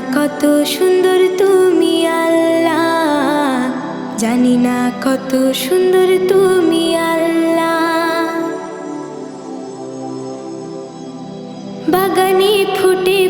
কত সুন্দর তুমি আল্লাহ। জানি না কত সুন্দর তুমি আল্লাহ। বাগানে ফুটে